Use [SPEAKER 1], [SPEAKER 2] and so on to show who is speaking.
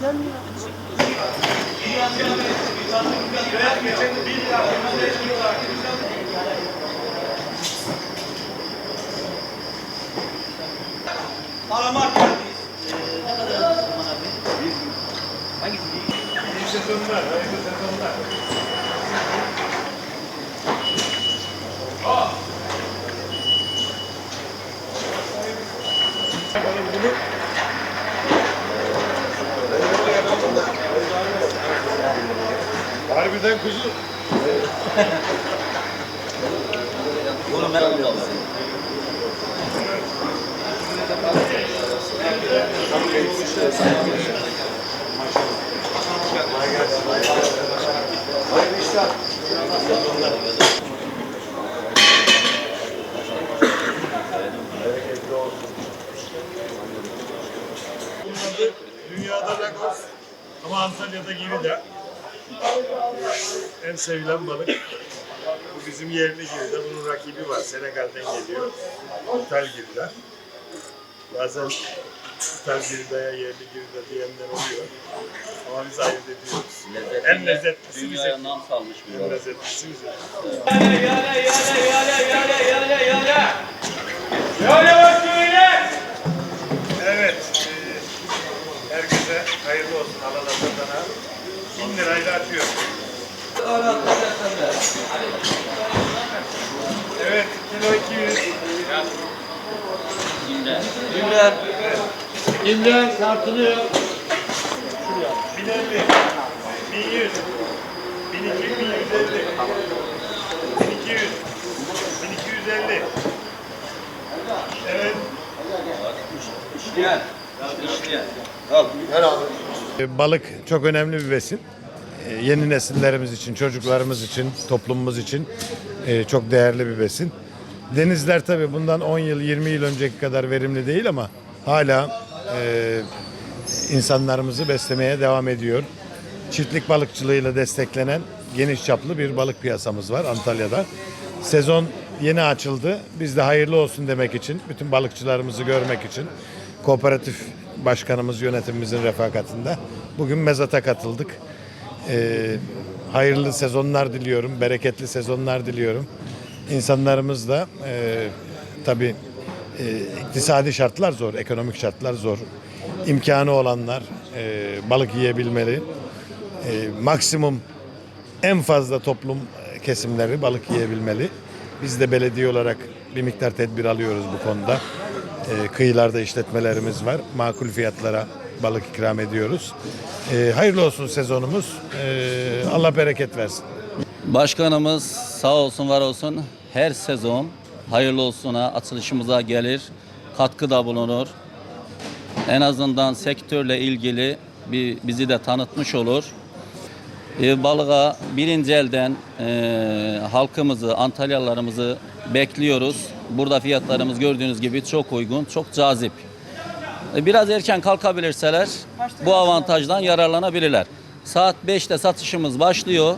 [SPEAKER 1] gelmiyor.
[SPEAKER 2] Aramak yerdeyiz.
[SPEAKER 1] Ne kadar Osman abi? Hangisi?
[SPEAKER 3] İyi sezonlar, hayırlı sezonlar. Bunu Harbiden kuzu.
[SPEAKER 1] Oğlum ben
[SPEAKER 3] Hayırlı işler. Dünyada Lagos ama Antalya'da gibi de en sevilen balık. Bu bizim yerli giride. Bunun rakibi var. Senegal'den geliyor. İthal giride. Bazen İthal giridaya yerli giride diyenler oluyor. Ama biz ayırt ediyoruz. En lezzetlisi
[SPEAKER 4] Dünyaya
[SPEAKER 3] bizim.
[SPEAKER 4] nam salmış bir
[SPEAKER 3] En
[SPEAKER 4] balık.
[SPEAKER 3] lezzetlisi
[SPEAKER 2] yale
[SPEAKER 3] Allah satana. 1000 lirayla atıyor. Evet. Kilo 200.
[SPEAKER 4] Şimdi
[SPEAKER 2] İmren. İmren tartılıyor.
[SPEAKER 3] 1050. 1100. 1200. 1150. 1200. 1250. Evet.
[SPEAKER 4] işleyen. İşleyen.
[SPEAKER 5] E, Balık çok önemli bir besin. E, Yeni nesillerimiz için, çocuklarımız için, toplumumuz için e, çok değerli bir besin. Denizler tabii bundan 10 yıl, 20 yıl önceki kadar verimli değil ama hala e, insanlarımızı beslemeye devam ediyor. Çiftlik balıkçılığıyla desteklenen geniş çaplı bir balık piyasamız var Antalya'da. Sezon yeni açıldı. Biz de hayırlı olsun demek için, bütün balıkçılarımızı görmek için kooperatif başkanımız yönetimimizin refakatinde bugün mezata katıldık. Ee, hayırlı sezonlar diliyorum, bereketli sezonlar diliyorum. İnsanlarımız da e, tabii e, iktisadi şartlar zor, ekonomik şartlar zor. İmkanı olanlar e, balık yiyebilmeli. E, maksimum en fazla toplum kesimleri balık yiyebilmeli. Biz de belediye olarak bir miktar tedbir alıyoruz bu konuda. E, kıyılarda işletmelerimiz var. Makul fiyatlara balık ikram ediyoruz. E, hayırlı olsun sezonumuz. E, Allah bereket versin.
[SPEAKER 4] Başkanımız sağ olsun var olsun her sezon hayırlı olsuna açılışımıza gelir. Katkıda bulunur. En azından sektörle ilgili bir bizi de tanıtmış olur. E, balığa birinci elden e, halkımızı, Antalyalılarımızı bekliyoruz. Burada fiyatlarımız gördüğünüz gibi çok uygun, çok cazip. E, Biraz erken kalkabilirseler bu avantajdan yararlanabilirler. Saat 5'te satışımız başlıyor.